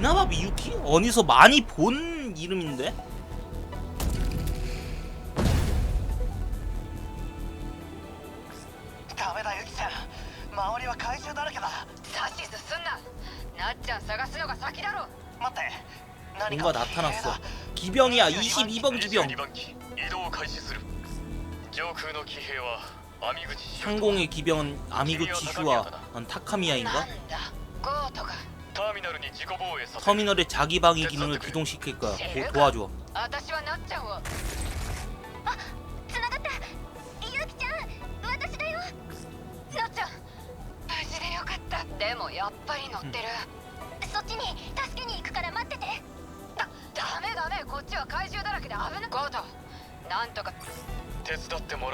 이나마 미유키? 어디서 많이 본 이름인데? 뭔가 나타났어. 기병이야. 22번 기병. 상공의 기병은 아미구치 휴와 타카미야인가? 터미널의 자기 방위 기능을 기동시킬 거야. 고, 도와줘. 음.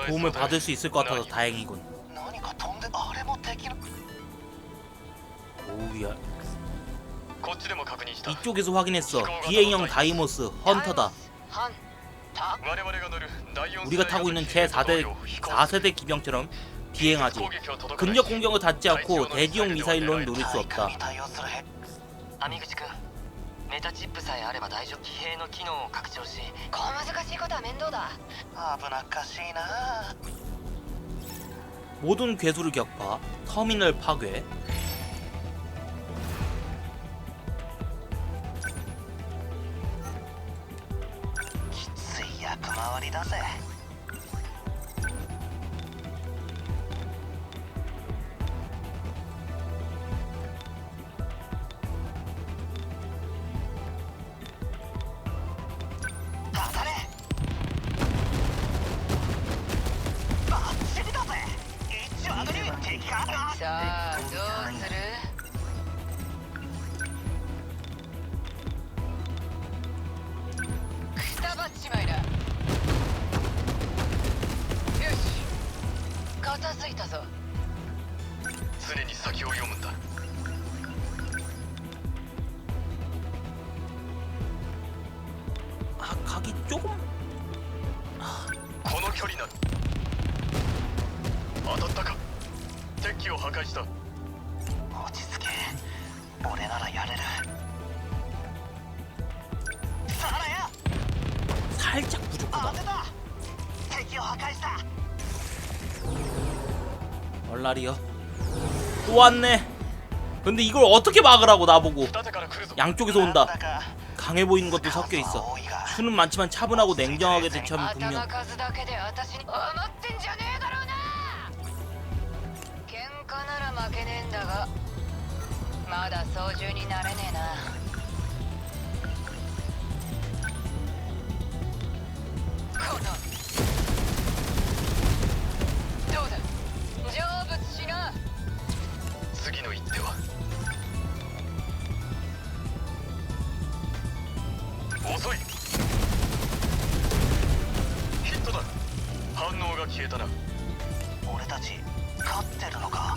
도움을 받을 수 있을 것 같아서 다행이군. 오우야. 이쪽에서 확인했어. 비행형 다이모스 헌터다. 우리가 타고 있는 제4대 4세대 기병처럼 비행하지. 근접 공격을 닿지 않고 대지용 미사일로는 노릴 수 없다. 모든 괴수를 격파, 터미널 파괴, さあどうする?くたばっちまいだよし片付いたぞ常に先を読むんだあ鍵どょここの距離な機を破壊した落ち着け俺ならやれるさらや 살짝 부족하다. 当てた敵を破壊した 얼라리요. 또 왔네. 근데 이걸 어떻게 막으라고 나보고. 二手から来るぞ 양쪽에서 なんだ 온다. か 강해 보이는 것도 섞여 있어. 多いが 수는 많지만 차분하고 냉정하게 대처하면 頭 분명. 数だけで私に思ってんじゃねえだ 負けねえんだがまだ操縦になれねえな。このどうだ？成仏しな。次の一手は？遅い。ヒットだ。反応が消えたな。俺たち勝ってるのか？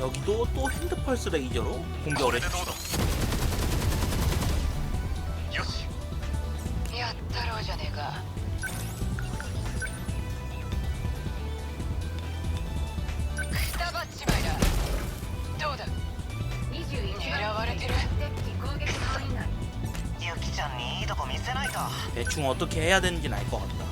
여기도 또 핸드펄스 레이저로 こ 공격을 れで 해. どうだよしやったろうじゃねえかくたばっちまいだどうだ狙われてるユキちゃんにいいとこ見せないと 대충 어떻게 해야 되는지는 알 것 같다.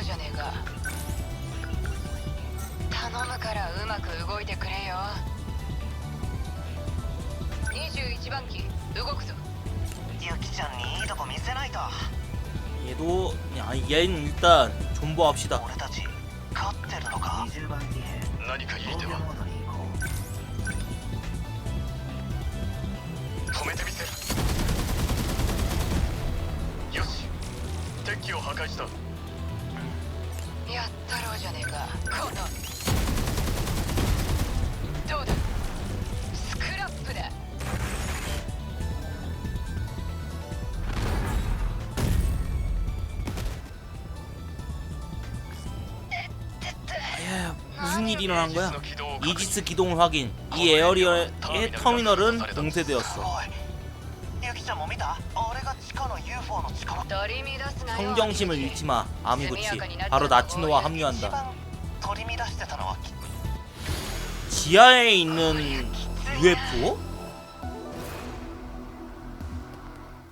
うじゃねえか頼むからうまく動いてくれよ21番機動くぞユキちゃんにいいとこ見せないと 얘도 야, 얘는 일단 존버합시다. 俺たち勝ってるのか20番騎兵何かいい手はモードに行こ止めてみせるよし敵機を破壊した やったろうじゃねえかこのどうだスクラップだ 예, 무슨 일이 일어난 거야? イージスの軌道を確認 이지스 기동 확인. 이 에어리어의 터미널은 봉쇄되었어. 성경심을 잃지 마. 아무구치. 바로 나치노와 합류한다. 지하에 있는 UFO?